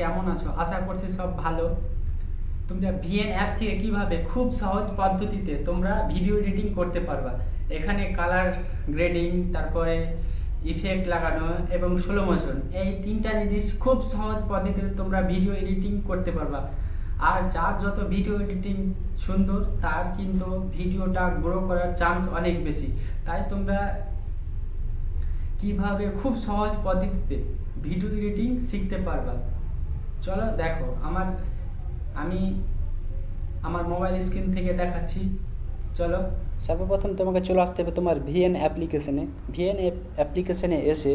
কেমন আছো? আশা করছি সব ভালো। তোমরা ভিএন অ্যাপ থেকে কীভাবে খুব সহজ পদ্ধতিতে তোমরা ভিডিও এডিটিং করতে পারবা। এখানে কালার গ্রেডিং, তারপরে ইফেক্ট লাগানো এবং স্লো মোশন। এই তিনটা জিনিস খুব সহজ পদ্ধতিতে তোমরা ভিডিও এডিটিং করতে পারবা। আর যার যত ভিডিও এডিটিং সুন্দর, তার কিন্তু ভিডিওটা গ্রো করার চান্স অনেক বেশি। তাই তোমরা কীভাবে খুব সহজ পদ্ধতিতে ভিডিও এডিটিং শিখতে পারবা। চলো দেখো, আমার, আমি আমার মোবাইল স্ক্রিন থেকে দেখাচ্ছি। চলো। সর্বপ্রথম তোমাকে চলে আসতে হবে তোমার ভিএন অ্যাপ্লিকেশনে ভিএন অ্যাপ্লিকেশনে এসে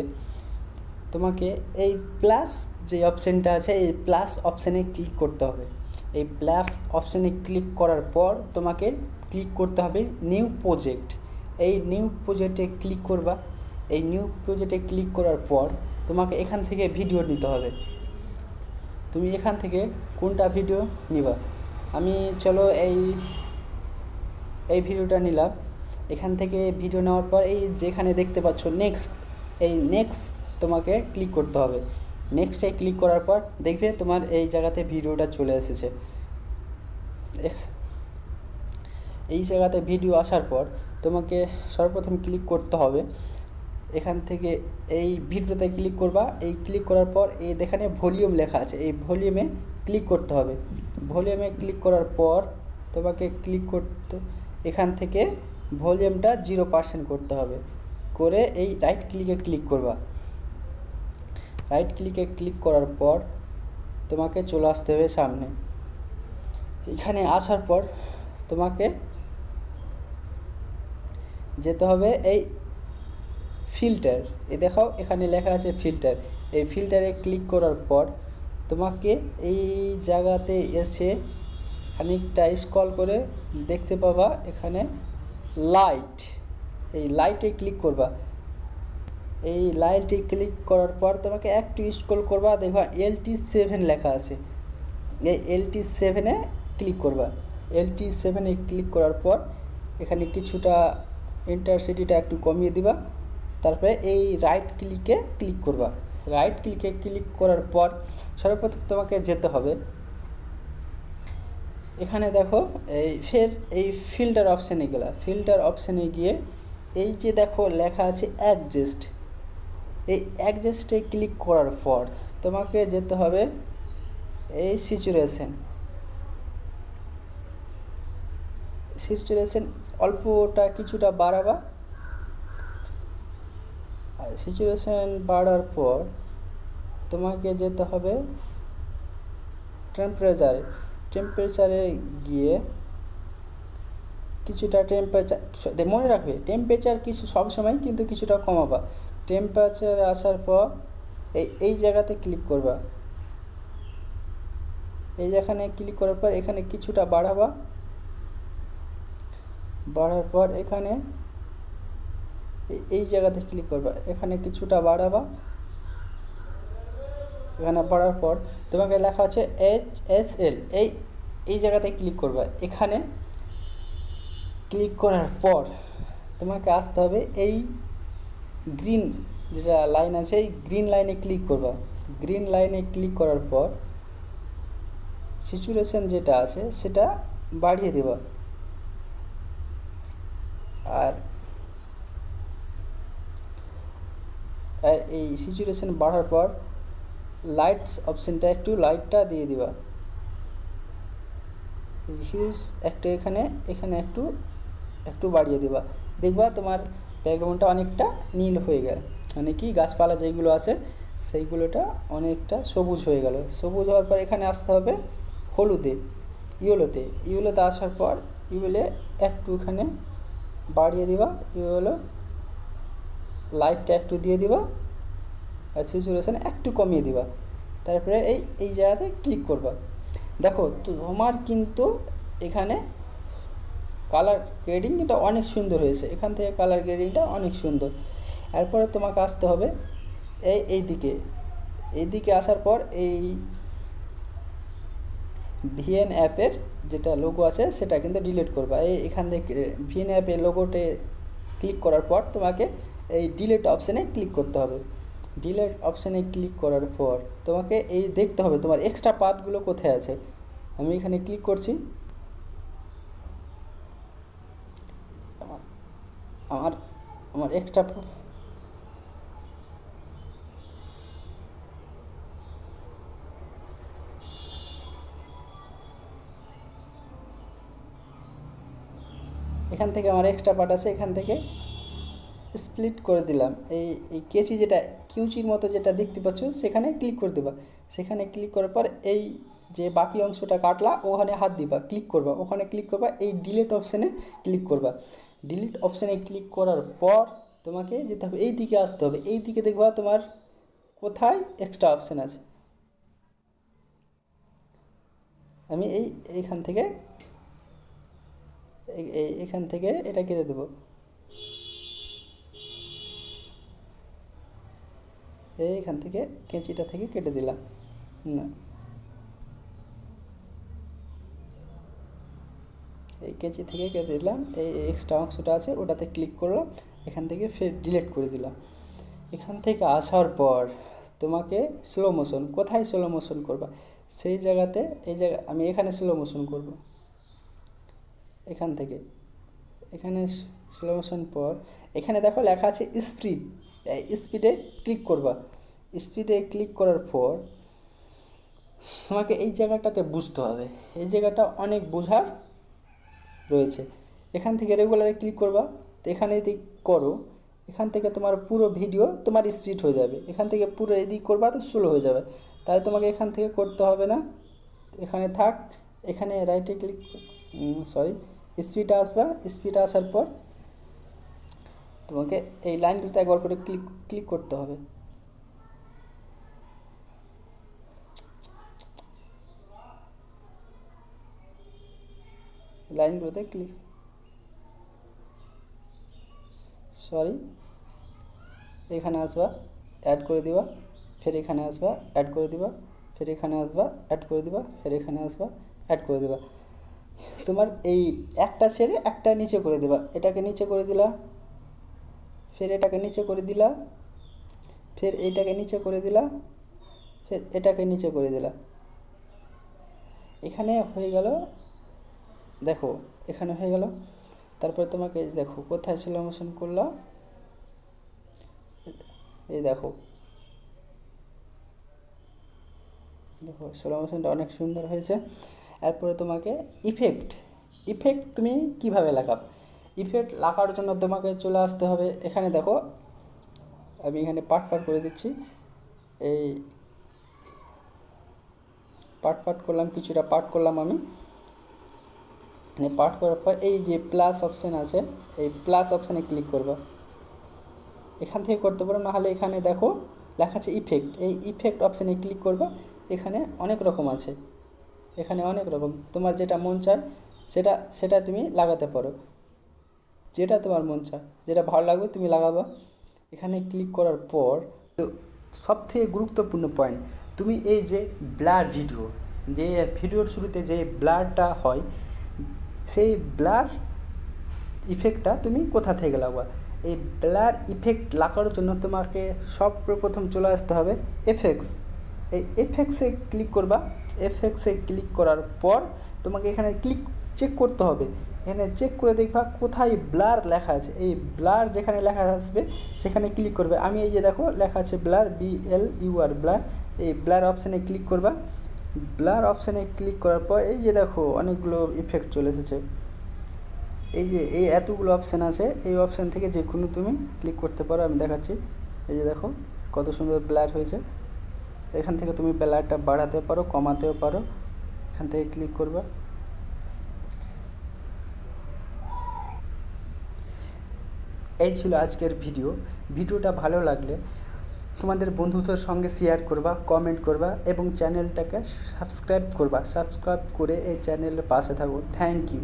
তোমাকে এই প্লাস যে অপশানটা আছে, এই প্লাস অপশানে ক্লিক করতে হবে। এই প্লাস অপশানে ক্লিক করার পর তোমাকে ক্লিক করতে হবে নিউ প্রজেক্ট এই নিউ প্রজেক্টে ক্লিক করবা। এই নিউ প্রজেক্টে ক্লিক করার পর তোমাকে এখান থেকে ভিডিও নিতে হবে। তুমি এখান থেকে কোনটা ভিডিও নিবা? আমি, চলো এই এই ভিডিওটা নিলাম। এখান থেকে ভিডিও নেওয়ার পর এই যেখানে দেখতে পাচ্ছ নেক্সট এই নেক্সট তোমাকে ক্লিক করতে হবে। নেক্সটে ক্লিক করার পর দেখবে তোমার এই জায়গাতে ভিডিওটা চলে এসেছে। এই জায়গাতে ভিডিও আসার পর তোমাকে সর্বপ্রথম ক্লিক করতে হবে। এখান থেকে এই ভিডিওতে ক্লিক করবা। এই ক্লিক করার পর এই এখানে ভলিউম লেখা আছে। এই ভলিউমে ক্লিক করতে হবে। ভলিউমে ক্লিক করার পর তোমাকে ক্লিক করতে, এখান থেকে ভলিউমটা জিরো পার্সেন্ট করতে হবে। করে এই রাইট ক্লিকে ক্লিক করবা। রাইট ক্লিকে ক্লিক করার পর তোমাকে চলে আসতে হবে সামনে। এখানে আসার পর তোমাকে যেতে হবে এই ফিল্টার এ দেখাও এখানে লেখা আছে ফিল্টার এই ফিল্টারে ক্লিক করার পর তোমাকে এই জায়গাতে এসে খানিকটা স্ক্রল করে দেখতে পাবা এখানে লাইট এই লাইটে ক্লিক করবা। এই লাইটে ক্লিক করার পর তোমাকে একটু স্ক্রল করবা, দেখবা এল টি সেভেন লেখা আছে। এই এল টি সেভেনে ক্লিক করবা। এল টি সেভেনে ক্লিক করার পর এখানে কিছুটা ইন্টারসিটিটা একটু কমিয়ে দিবা। তারপরে এই রাইট ক্লিকে ক্লিক করবা। রাইট ক্লিকে ক্লিক করার পর সর্বপ্রথম তোমাকে যেতে হবে। এখানে দেখো, এই ফের এই ফিল্টার অপশানে গেলা। ফিল্টার অপশানে গিয়ে এই যে দেখো লেখা আছে অ্যাডজাস্ট এই অ্যাডজাস্টে ক্লিক করার পর তোমাকে যেতে হবে এই সিচুয়েশন সিচুয়েশন অল্পটা কিছুটা বাড়াবা। সিচুয়েশন বাড়ার পর তোমাকে যেতে হবে টেম্পারেচারে টেম্পারেচারে গিয়ে কিছুটা টেম্পারেচার মনে রাখবে টেম্পারেচার কিছু সব সময় কিন্তু কিছুটা কমাবা। টেম্পারেচার আসার পর এই এই জায়গাতে ক্লিক করবা। এই যেখানে ক্লিক করার পর এখানে কিছুটা বাড়াবা। বাড়ার পর এখানে এই- জায়গাতে ক্লিক করবা। এখানে কিছুটা বাড়াবা। এখানে বাড়ার পর তোমাকে লেখা আছে এইচ এস এল এই এই জায়গাতে ক্লিক করবা। এখানে ক্লিক করার পর তোমাকে আসতে হবে এই গ্রিন যেটা লাইন আছে, এই গ্রিন লাইনে ক্লিক করবা। গ্রিন লাইনে ক্লিক করার পর সিচুয়েশন যেটা আছে, সেটা বাড়িয়ে দেবা। আর আর এই সিচুয়েশন বাড়ার পর লাইটস অপশানটা একটু লাইটটা দিয়ে দিবা। হিউজ একটু এখানে এখানে একটু একটু বাড়িয়ে দিবা। দেখবা তোমার ব্যাকগ্রাউন্ডটা অনেকটা নীল হয়ে গেল। মানে কি গাছপালা যেগুলো আছে, সেইগুলোটা অনেকটা সবুজ হয়ে গেল। সবুজ হওয়ার পর এখানে আসতে হবে হলুদে, ইয়েলোতে। ইয়েলোতে আসার পর ইয়েলে একটু এখানে বাড়িয়ে দিবা। ইয়েলো লাইটটা একটু দিয়ে দিবা আর সিচুয়েশান একটু কমিয়ে দিবা। তারপরে এই এই জায়গাতে ক্লিক করবা। দেখো, তোমার কিন্তু এখানে কালার গ্রেডিং এটা অনেক সুন্দর হয়েছে। এখান থেকে কালার গ্রেডিংটা অনেক সুন্দর। এরপরে তোমাকে আসতে হবে এই এই দিকে। এই দিকে আসার পর এই ভিএন অ্যাপের যেটা লোগো আছে, সেটা কিন্তু ডিলিট করবা। এই এখান থেকে ভিএন অ্যাপের লোগোতে ক্লিক করার পর তোমাকে এই ডিলেট অপশানে ক্লিক করতে হবে। ডিলেট অপশানে ক্লিক করার পর তোমাকে এই দেখতে হবে তোমার এক্সট্রা পার্টগুলো কোথায় আছে। আমি এখানে ক্লিক করছি। আমার আমার এক্সট্রা এখান থেকে আমার এক্সট্রা পার্ট আছে, এখান থেকে স্প্লিট করে দিলাম। এই এই কেচি যেটা, কিউচির মতো যেটা দেখতে পাচ্ছ, সেখানে ক্লিক করে দেবা। সেখানে ক্লিক করার পর এই যে বাকি অংশটা কাটলা, ওখানে হাত দিবা ক্লিক করবা। ওখানে ক্লিক করবা, এই ডিলিট অপশানে ক্লিক করবা। ডিলিট অপশানে ক্লিক করার পর তোমাকে যেতে হবে, এই দিকে আসতে হবে। এই দিকে দেখবা তোমার কোথায় এক্সট্রা অপশান আছে। আমি এই, এইখান থেকে এখান থেকে এটা কেটে দেবো। এইখান থেকে কেঁচিটা থেকে কেটে দিলাম। না। এই কেঁচি থেকে কেটে দিলাম। এই এক্সট্রা অংশটা আছে, ওটাতে ক্লিক করলাম, এখান থেকে ফের ডিলিট করে দিলাম। এখান থেকে আসার পর তোমাকে স্লো মোশন কোথায় স্লো মোশন করবা? সেই জায়গাতে, এই জায়গা, আমি এখানে স্লো মোশন করব। এখান থেকে। এখানে স্লো মোশন পর, এখানে দেখো লেখা আছে স্পিড স্পিডে ক্লিক করবা। স্পিডে ক্লিক করার পর তোমাকে এই জায়গাটাতে বুঝতে হবে। এই জায়গাটা অনেক বোঝার রয়েছে। এখান থেকে রেগুলারে ক্লিক করবা। তো এখানে যদি করো। এখান থেকে তোমার পুরো ভিডিও তোমার স্পিড হয়ে যাবে। এখান থেকে পুরো এদিক করবা তো স্লো হয়ে যাবে। তাই তোমাকে এখান থেকে করতে হবে না। এখানে থাক। এখানে রাইটে ক্লিক সরি স্পিড আসবা। স্পিড আসার পর তোমাকে এই লাইনগুলোতে একবার করে ক্লিক ক্লিক করতে হবে। লাইনগুলোতে ক্লিক সরি এখানে আসবা অ্যাড করে দিবা, ফের এখানে আসবা অ্যাড করে দিবা, ফের এখানে আসবা অ্যাড করে দিবা, ফের এখানে আসবা অ্যাড করে দিবা। তোমার এই একটা ছেড়ে একটা নিচে করে দিবা। এটাকে নিচে করে দিলা। ফের এটাকে নিচে করে দিলা। ফের এইটাকে নিচে করে দিলা। ফের এটাকে নিচে করে দিলা। এখানে হয়ে গেল। দেখো, এখানে হয়ে গেল। তারপরে তোমাকে দেখো, কোথায় স্লো করলা? এই দেখো। দেখো স্লো মোশনটা অনেক সুন্দর হয়েছে। এরপরে তোমাকে ইফেক্ট ইফেক্ট তুমি কীভাবে লাগাবে? ইফেক্ট লাগার জন্য তোমাকে চলে আসতে হবে। এখানে দেখো, আমি এখানে পার্ট পার্ট করে দিচ্ছি। এই পার্ট পার্ট করলাম, কিছুটা পার্ট করলাম আমি। এখানে পার্ট করার পর এই যে প্লাস অপশান আছে, এই প্লাস অপশানে ক্লিক করবা। এখান থেকে করতে পারো, নাহলে এখানে দেখো লেখা আছে ইফেক্ট এই ইফেক্ট অপশানে ক্লিক করবা, এখানে অনেক রকম আছে। এখানে অনেক রকম। তোমার যেটা মন চায়, সেটা সেটা তুমি লাগাতে পারো। যেটা তোমার মন চায়। যেটা ভালো লাগবে তুমি লাগাবা। এখানে ক্লিক করার পর তো সব থেকে গুরুত্বপূর্ণ পয়েন্ট তুমি এই যে ব্লার ভিডিও যে ভিডিওর শুরুতে যে ব্লারটা হয়, সেই ব্লার ইফেক্টটা তুমি কোথা থেকে লাগাবা? এই ব্লার ইফেক্ট লাগানোর জন্য তোমাকে সর্বপ্রথম চলে আসতে হবে এফেক্টস এই এফেক্টসে ক্লিক করবা। এফেক্টসে ক্লিক করার পর তোমাকে এখানে ক্লিক চেক করতে হবে। এখানে চেক করে দেখবা কোথায় ব্লার লেখা আছে। এই ব্লার যেখানে লেখা আসবে, সেখানে ক্লিক করবে। আমি এই যে দেখো, লেখা আছে blur B L U R blur এই ব্লার অপশানে ক্লিক করবা। ব্লার অপশানে ক্লিক করার পর এই যে দেখো, অনেকগুলো ইফেক্ট চলে এসেছে। এই যে, এই এতগুলো অপশান আছে। এই অপশান থেকে যে কোনো তুমি ক্লিক করতে পারো। আমি দেখাচ্ছি। এই যে দেখো, কত সুন্দর ব্লার হয়েছে। এখান থেকে তুমি ব্লারটা বাড়াতে পারো, কমাতেও পারো। এখান থেকে ক্লিক করবা। এই ছিল আজকের ভিডিও। ভিডিওটা ভালো লাগলে তোমাদের বন্ধুদের সঙ্গে শেয়ার করবা কমেন্ট করবা এবং চ্যানেলটাকে সাবস্ক্রাইব করবা। সাবস্ক্রাইব করে এই চ্যানেলের পাশে থাকো। Thank you